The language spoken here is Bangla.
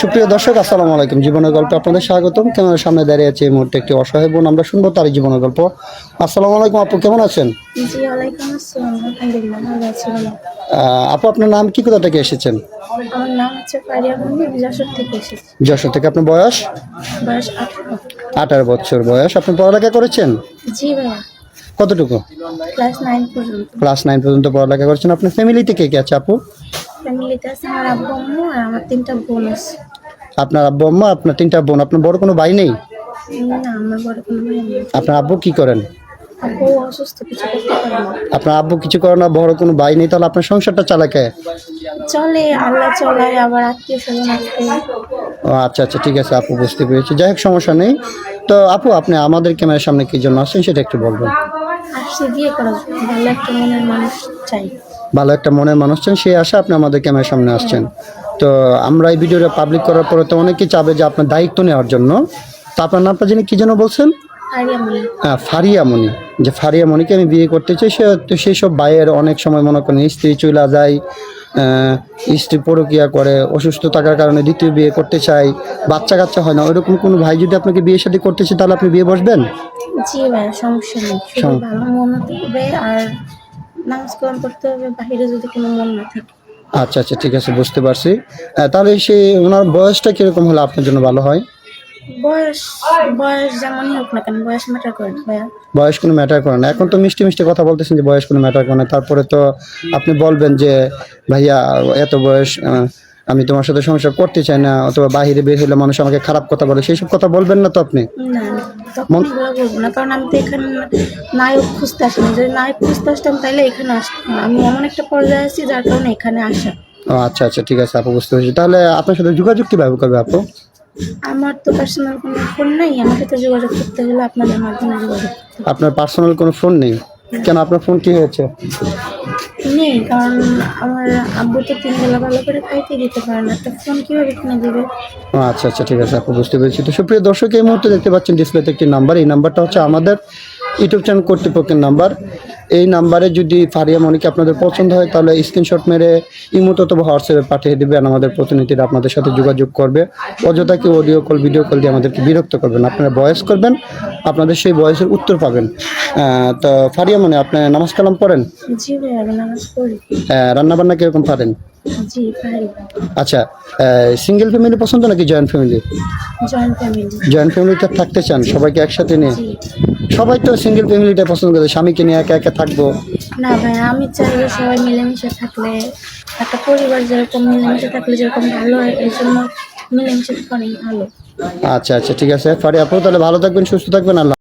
সুপ্রিয় দর্শক আসসালামু আলাইকুম। জীবনের গল্পে আপনাদের স্বাগতম। ক্যামেরার সামনে দাঁড়িয়ে আছে এই মুহূর্তে একটি অসহায় বোন। আমরা শুনব তার জীবনের গল্প। আসসালামু আলাইকুম আপু কেমন আছেন? আপু আপনার নাম কি কোথা থেকে এসেছেন? যশোর থেকে আপনার বয়স? আঠারো। বছর বয়স। আপনি পড়ালেখা করেছেন? কতটুকু? ক্লাস নাইন পর্যন্ত। ক্লাস নাইন পর্যন্ত পড়ালেখা করেছেন। আপনার ফ্যামিলিতে কে কে আছে আপু? ফ্যামিলিতে আছে আমার আব্বু আম্মু আর আমার তিনটা বোন আছে। আপনার আব্বু আম্মা আপনার তিনটা বোন আপনার বড় কোনো ভাই নেই? না আমার বড় কোনো ভাই নেই। আপনার আব্বু কি করেন? আব্বু অসুস্থ কিছু করতে পারে না। আপনার আব্বু কিছু করে না বড় কোনো ভাই নেই তাহলে আপনার সংসারটা চালাকে চলে আল্লাহ চলায় আবার আত্মীয় স্বজন আসতে ও আচ্ছা আচ্ছা ঠিক আছে আপু বুঝতে পেরেছি। যাই হোক সমস্যা নেই। তো আপু আপনি আমাদের ক্যামেরার সামনে কি জন্য আসেন সেটা একটু বলবেন। আসছে বিয়ে করার ভালো একটা মনের মানুষ চাই। ভালো একটা মনের মানুষ চান সেই আশা আপনি আমাদের ক্যামেরার সামনে আসছেন। তো আমরা এই ভিডিওটা পাবলিক করার পরে তো অনেকেই চাবে যে আপনার দায়িত্ব নেওয়ার জন্য। তো আপনার নামটা যিনি কী যেন বলছেন? ফারিয়া মনে। হ্যাঁ ফারিয়ামণি যে ফারিয়ামণিকে আমি বিয়ে করতে চাই সে তো সেই সব ভাইয়ের অনেক সময় মনে করেন স্ত্রী চলে যায় স্ত্রী পরকিয়া করে অসুস্থ থাকার কারণে দ্বিতীয় বিয়ে করতে চাই বাচ্চা কাচ্চা হয় না ওইরকম কোনো ভাই যদি আপনাকে বিয়ে শাদী করতে চাই তাহলে আপনি বিয়ে বসবেন? জি ভাইয়া সমস্যা নেই। ভালো মন আর নামাজ কালাম পড়তে হবে বাহিরে যদি কোনো মন না থাকে। আচ্ছা আচ্ছা ঠিক আছে বুঝতে পারছি। তাহলে সে ওনার বয়সটা কীরকম হলে আপনার জন্য ভালো হয়? বয়স বয়স যেমনই হোক না কেন বয়স ম্যাটার করে না বয়স কোনো ম্যাটার করে না। এখন তো মিষ্টি মিষ্টি কথা বলতেছেন যে বয়স কোনো ম্যাটার করে না। তারপরে তো আপনি বলবেন যে ভাইয়া এত বয়স আমি তোমার সাথে সংসার করতে চাই না অথবা বাইরে বের হলে মানুষ আমাকে খারাপ কথা বলে সেই সব কথা বলবেন না তো আপনি? না কারণ আমি তো এখানে নায়ক খুঁজতে যদি নায়ক খুঁজতে আসতাম তাহলে এখানে আসতাম আমি এমন একটা পর্যায়ে আছি যার কারণে এখানে আসা। ও আচ্ছা আচ্ছা ঠিক আছে আপু বুঝতে পেরেছি। তাহলে আপনার সাথে যোগাযোগ কীভাবে করবে আপু? আমার তো পার্সোনাল কোনো ফোন নাই আমার সাথে যোগাযোগ করতে হলে আপনাদের মাধ্যমে যোগাযোগ আপনার পার্সোনাল কোনো ফোন নেই? কেন আপনার ফোন কি হয়েছে? নেই, কারণ আমার আব্বু তো তিন বেলা ভালো করে খাইতে দিতে পারে না। একটা ফোন কীভাবে কিনে দেবে? আচ্ছা আচ্ছা ঠিক আছে, আপু, বুঝতে পেরেছি। তো সুপ্রিয় দর্শক, এই মুহূর্তে দেখতে পাচ্ছেন ডিসপ্লেতে একটি নাম্বার এই নাম্বারটা হচ্ছে আমাদের ইউটিউব চ্যানেল কর্তৃপক্ষের নাম্বার। এই নাম্বারে যদি ফারিয়া মনিকে আপনাদের পছন্দ হয় তাহলে স্ক্রিনশট মেরে ইমোত অথবা হোয়াটসঅ্যাপে পাঠিয়ে দেবেন আমাদের প্রতিনিধিরা আপনাদের সাথে যোগাযোগ করবে। অযথা কি অডিও কল ভিডিও কল দিয়ে আমাদেরকে বিরক্ত করবেন আপনারা ভয়েস করবেন আপনাদের সেই ভয়েসের উত্তর পাবেন। তো ফারিয়া মনে আপনি নামাজ কালাম পড়েন? জি ভাই আমি নামাজ রান্না বান্না কীরকম পারেন? জি পারি আচ্ছা সিঙ্গেল ফ্যামিলি পছন্দ নাকি joint family joint family joint ফ্যামিলিতে থাকতে চান সবাইকে একসাথে নিয়ে? সবাই তো সিঙ্গেল ফ্যামিলিটা পছন্দ করে স্বামীকে নিয়ে একা একা থাকব। না ভাই আমি চাই সবাই মিলেমিশে থাকলে একটা পরিবার যেরকম মিলেমিশে থাকলে যেরকম ভালো হয় এই জন্য মিলেমিশে অনেক ভালো। আচ্ছা আচ্ছা ঠিক আছে ফারি আপু তাহলে ভালো থাকবেন সুস্থ থাকবেন আল্লাহ